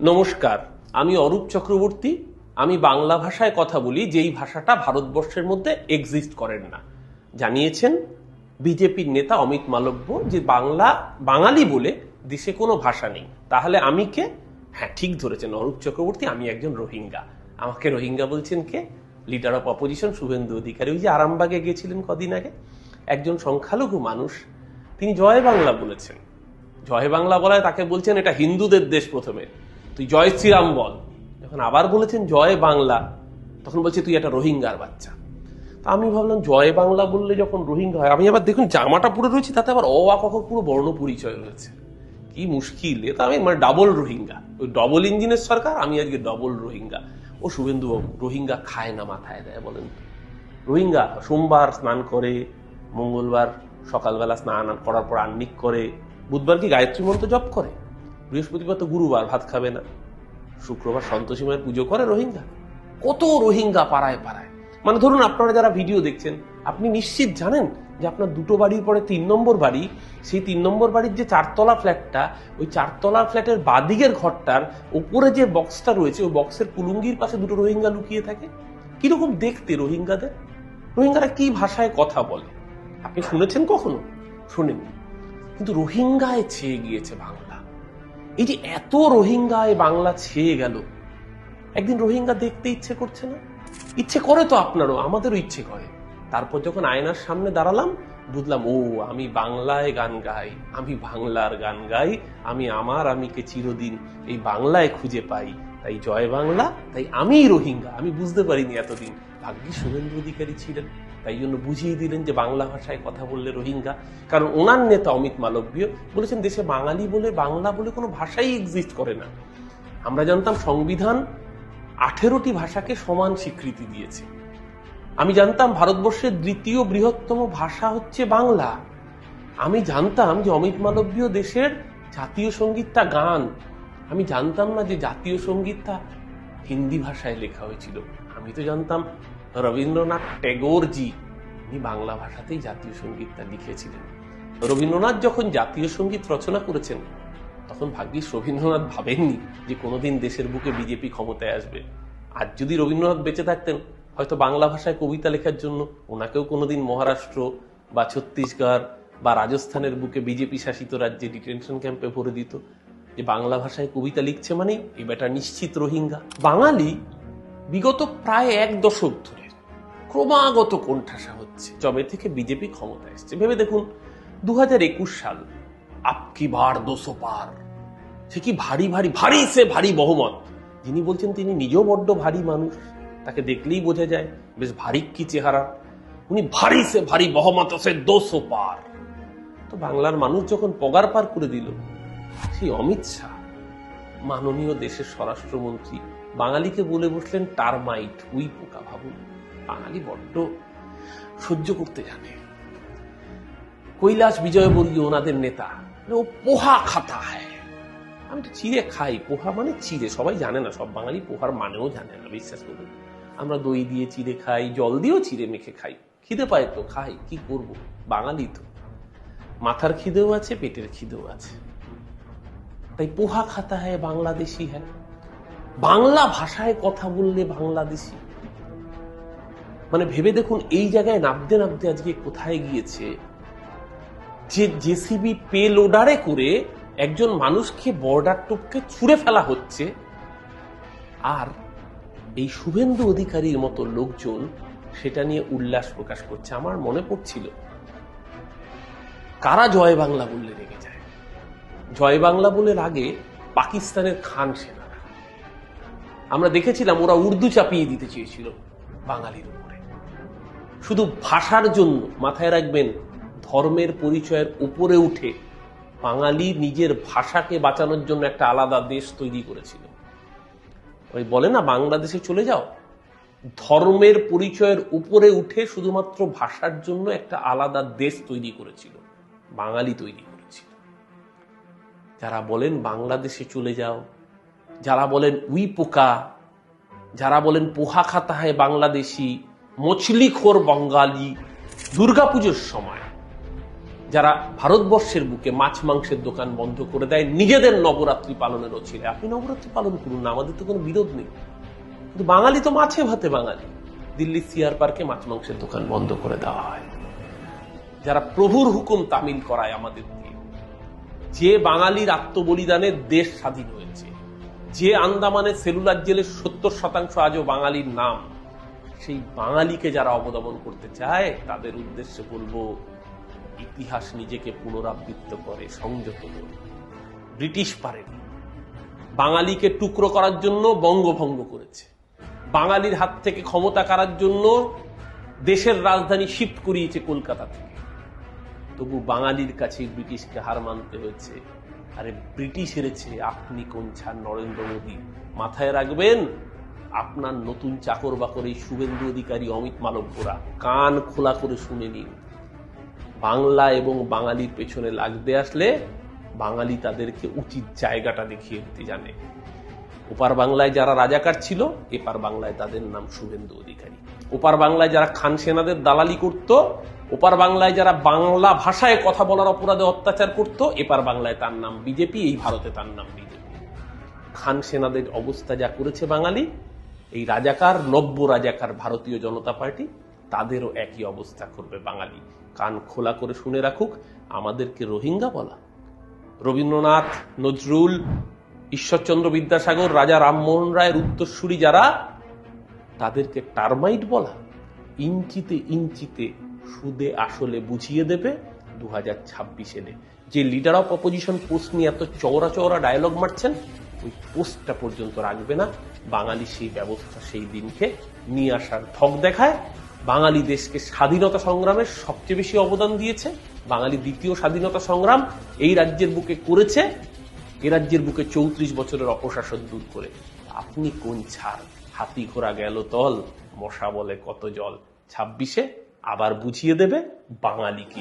নমস্কার, আমি অরূপ চক্রবর্তী, আমি বাংলা ভাষায় কথা বলি যেই ভাষাটা ভারতবর্ষের মধ্যে এক্সিস্ট করেন না। জানিয়েছেন বিজেপির নেতা অমিত মালব্য যে বাংলা, বাঙালি বলে দেশে কোনো ভাষা নেই। তাহলে আমি কে? হ্যাঁ ঠিক ধরেছেন অরূপ চক্রবর্তী, আমি একজন রোহিঙ্গা। আমাকে রোহিঙ্গা বলছেন কে? Leader of opposition Suvendu Adhikari. ওই যে আরামবাগে গিয়েছিলেন কদিন আগে, একজন সংখ্যালঘু মানুষ, তিনি জয় বাংলা বলেছেন। জয় বাংলা বলায় তাকে বলছেন এটা হিন্দুদের দেশ প্রথমে। তুই জয় শ্রীরাম বল। যখন আবার বলেছেন জয় বাংলা, তখন বলছে তুই একটা রোহিঙ্গার বাচ্চা। তা আমি ভাবলাম, জয় বাংলা বললে যখন রোহিঙ্গা হয়, আমি আবার দেখুন জামাটা পুরো রয়েছে, তাতে আবার অ আ পুরো বর্ণ পরিচয় রয়েছে। কি মুশকিল এটা আমি মানে ডাবল রোহিঙ্গা। ওই ডবল ইঞ্জিনের সরকার, আমি আজকে ডবল রোহিঙ্গা। ও শুভেন্দু বাবু রোহিঙ্গা খায় না, মাথায় দেয়, বলেন। রোহিঙ্গা সোমবার স্নান করে, মঙ্গলবার সকালবেলা স্নান করার পর আন্নিক করে, বুধবার কি গায়ত্রী মন্ত্র জপ করে? বৃহস্পতিবার তো গুরুবার, ভাত খাবে না। শুক্রবার সন্তোষী মায়ের পুজো করে রোহিঙ্গা। কত রোহিঙ্গা পাড়ায় পাড়ায়। মানে ধরুন, আপনারা যারা ভিডিও দেখছেন, আপনি নিশ্চিত জানেন যে আপনার দুটো বাড়ির পরে তিন নম্বর বাড়ি, সেই তিন নম্বর বাড়ির যে চারতলা ফ্ল্যাটটা, ওই চারতলা ফ্ল্যাটের বাদিকের ঘরটার উপরে যে বক্সটা রয়েছে, ওই বক্সের কুলুঙ্গির পাশে দুটো রোহিঙ্গা লুকিয়ে থাকে। কীরকম দেখতে রোহিঙ্গাদের? রোহিঙ্গারা কি ভাষায় কথা বলে? আপনি শুনেছেন কখনো? শুনেননি কিন্তু রোহিঙ্গায় ছেয়ে গিয়েছে বাংলা। এই যে এত রোহিঙ্গায় বাংলা ছেয়ে গেল। একদিন রোহিঙ্গা দেখতে ইচ্ছে করছে না। ইচ্ছে করে তো আপনারও, আমাদেরও ইচ্ছে করে। তারপর যখন আয়নার সামনে দাঁড়ালাম, বুঝলাম, ও, আমি বাংলায় গান গাই, আমি বাংলার গান গাই, আমি আমার আমিকে চিরদিন এই বাংলায় খুঁজে পাই। তাই জয় বাংলা, তাই আমি রোহিঙ্গা। আমি বুঝতে পারিনি এতদিন। ভাগ্যি শুভেন্দু অধিকারী ছিলেন। তাই জন্য বুঝিয়ে দিলেন যে বাংলা ভাষায় কথা বললে রোহিঙ্গা। কারণ ওনার নেতা অমিত মালব্য বলেছেন, দেশে বাঙালি বলে, বাংলা বলে কোনো ভাষাই এক্সিস্ট করে না। আমরা জানতাম সংবিধান আঠেরোটি ভাষাকে সমান স্বীকৃতি দিয়েছে। আমি জানতাম ভারতবর্ষের দ্বিতীয় বৃহত্তম ভাষা হচ্ছে বাংলা। আমি জানতাম যে অমিত মালব্য দেশের জাতীয় সঙ্গীতটা গান। আমি জানতাম না যে জাতীয় সঙ্গীতটা হিন্দি ভাষায় লেখা হয়েছিল। আমি তো জানতাম রবীন্দ্রনাথ ট্যাগোরজি উনি বাংলা ভাষাতেই জাতীয় সঙ্গীতটা লিখেছিলেন। রবীন্দ্রনাথ যখন জাতীয় সংগীত রচনা করেছেন, তখন ভাগ্যিস রবীন্দ্রনাথ ভাবেননি যে কোনোদিন দেশের বুকে বিজেপি ক্ষমতায় আসবে। আজ যদি রবীন্দ্রনাথ বেঁচে থাকতেন, হয়তো বাংলা ভাষায় কবিতা লেখার জন্য ওনাকেও কোনোদিন মহারাষ্ট্র বা ছত্তিশগড় বা রাজস্থানের বুকে বিজেপি শাসিত রাজ্যে ডিটেনশন ক্যাম্পে ভরে দিত। যে বাংলা ভাষায় কবিতা লিখছে মানে এই বেটা নিশ্চিত রোহিঙ্গা। বাঙালি বিগত প্রায় এক দশক ধরে ক্রমাগত কোণঠাসা হচ্ছে। যবে থেকে বিজেপি ক্ষমতা এসছে। ভেবে দেখুন দু হাজার একুশ সাল আপকি বার দোসো পার। সে কি ভারী ভারী ভারী সে ভারী বহুমত। যিনি বলছেন তিনি নিজেও বড্ড ভারী মানুষ। তাকে দেখলেই বোঝা যায়, বেশ ভারী কি চেহারা। উনি ভারী সে ভারী বহুমত, সে দোসো পার। তো বাংলার মানুষ যখন পগার পার করে দিল, সেই অমিত শাহ, মাননীয় দেশের স্বরাষ্ট্রমন্ত্রী, বাঙালিকে বলে বসলেন, টারমাইট, উই পোকা ভাবুন। বাঙালি বড্ড সহ্য করতে জানে। কৈলাস বিজয়বর্গী ওনাদের নেতা ও পোহা খাতা হ্যায়। আমি তো চিড়ে খাই, পোহা মানে চিড়ে, সবাই জানে না, সব বাঙালি পোহার মানেও জানে না, বিশ্বাস করুন। আমরা দই দিয়ে চিড়ে খাই, জল দিয়েও চিড়ে মেখে খাই, খিদে পায় তো, খাই, কি করব? বাঙালি তো। মাথার খিদেও আছে, পেটের খিদেও আছে। তাই পোহা খাতা হ্যায় বাংলাদেশি হ্যায়। বাংলা ভাষায় কথা বললে বাংলাদেশি। মানে ভেবে দেখুন, এই জায়গায় নাবতে নাবতে আজকে কোথায় গিয়েছে? যে জেসিবি পে লোডারে করে একজন মানুষকে বর্ডার টপকে ছুঁড়ে ফেলা হচ্ছে, আর এই শুভেন্দু অধিকারীর মতো লোকজন সেটা নিয়ে উল্লাস প্রকাশ করছে, আমার মনে পড়ছিল। কারা জয় বাংলা বললে রেগে যায়? জয় বাংলা বলে আগে পাকিস্তানের খান সেনারা। আমরা দেখেছিলাম ওরা উর্দু চাপিয়ে দিতে চেয়েছিল বাঙালির উপরে। শুধু ভাষার জন্য মাথায় রাখবেন, ধর্মের পরিচয়ের উপরে উঠে বাঙালি নিজের ভাষাকে বাঁচানোর জন্য একটা আলাদা দেশ তৈরি করেছিল। ওই বলে না, বাংলাদেশে চলে যাও। ধর্মের পরিচয়ের উপরে উঠে শুধুমাত্র ভাষার জন্য একটা আলাদা দেশ তৈরি করেছিল, বাঙালি তৈরি করেছিল। যারা বলেন বাংলাদেশে চলে যাও, যারা বলেন উই পোকা, যারা বলেন পোহা খাতা হয় বাংলাদেশি মছলি খোর বাঙালি দুর্গাপুজোর সময়। যারা ভারতবর্ষের বুকে মাছ মাংসের দোকান বন্ধ করে দেয়, নিজেদের নবরাত্রি পালনের ছিল আপনি নবরাত্রি পালন করুন না, আমাদের তো কোনো বিরোধ নেই। কিন্তু বাঙালি তো মাছে ভাতে বাঙালি। দিল্লি সিয়ার পার্কে মাছ মাংসের দোকান বন্ধ করে দেওয়া হয়। যারা প্রভুর হুকুম তামিল করায় আমাদের দিয়ে। যে বাঙালির আত্মবলিদানে দেশ স্বাধীন হয়েছে, যে আন্দামানে সেলুলার জেলের সত্তর শতাংশ আজও বাঙালির নাম সেই বাঙালিকে যারা অবদমন করতে চায়, তাদের উদ্দেশ্যে বলব, ইতিহাস নিজেকে পুনরাবৃত্ত করে, সংযত করে ব্রিটিশ পারেনি। বাঙালিকে টুকরো করার জন্য বঙ্গভঙ্গ করেছে। বাঙালির হাত থেকে ক্ষমতা কারার জন্য দেশের রাজধানী শিফট করিয়েছে কলকাতা থেকে। তবু বাঙালির কাছে ব্রিটিশকে হার মানতে হয়েছে। আরে ব্রিটিশ হেরেছে, আপনি কোন ছাড় নরেন্দ্র মোদী মাথায় রাখবেন? আপনার নতুন চাকর বাকর এই শুভেন্দু অধিকারী অমিত মালব্যরা কান খোলা করে শুনে নিন। বাংলা এবং বাঙালির পেছনে লাগতে আসলে বাঙালি তাদেরকে উচিত জায়গাটা দেখিয়ে দিতে জানে। ওপার বাংলায় যারা রাজাকার ছিল, এপার বাংলায় তাদের নাম শুভেন্দু অধিকারী। ওপার বাংলায় যারা খান সেনাদের দালালি করত, ওপার বাংলায় যারা বাংলা ভাষায় কথা বলার অপরাধে অত্যাচার করত, এপার বাংলায় তার নাম বিজেপি, এই ভারতে তার নাম বিজেপি। খান সেনাদের অবস্থা যা করেছে বাঙালি, এই রাজাকার, নব্য রাজাকার ভারতীয় জনতা পার্টি, তাদেরও একই অবস্থা করবে বাঙালি। কান খোলা করে শুনে রাখুক, আমাদেরকে রোহিঙ্গা বলা। রবীন্দ্রনাথ, নজরুল, ঈশ্বরচন্দ্র বিদ্যাসাগর, রাজা রামমোহন রায়ের উত্তরসূরি যারা, তাদেরকে টার্মাইট বলা। ইঞ্চিতে ইঞ্চিতে সুদে আসলে বুঝিয়ে দেবে দু হাজার ছাব্বিশ এলে। যে লিডার অফ অপোজিশন পোস্ট নিয়ে এত চওড়া চওড়া ডায়লগ মারছেন ওই পোস্টটা পর্যন্ত রাখবে না। বাঙালি সেই ব্যবস্থা সেই দিনকে নিয়ে আসার ঠক দেখায়। বাঙালি দেশকে স্বাধীনতা সংগ্রামের সবচেয়ে বেশি অবদান দিয়েছে। বাঙালি দ্বিতীয় স্বাধীনতা সংগ্রাম এই রাজ্যের বুকে করেছে। এ রাজ্যের বুকে চৌত্রিশ বছরের অপশাসন দূর করে। আপনি কোন ছাড়? হাতি ঘোড়া গেল তল, মশা বলে কত জল। ছাব্বিশে আবার বুঝিয়ে দেবে বাঙালি কি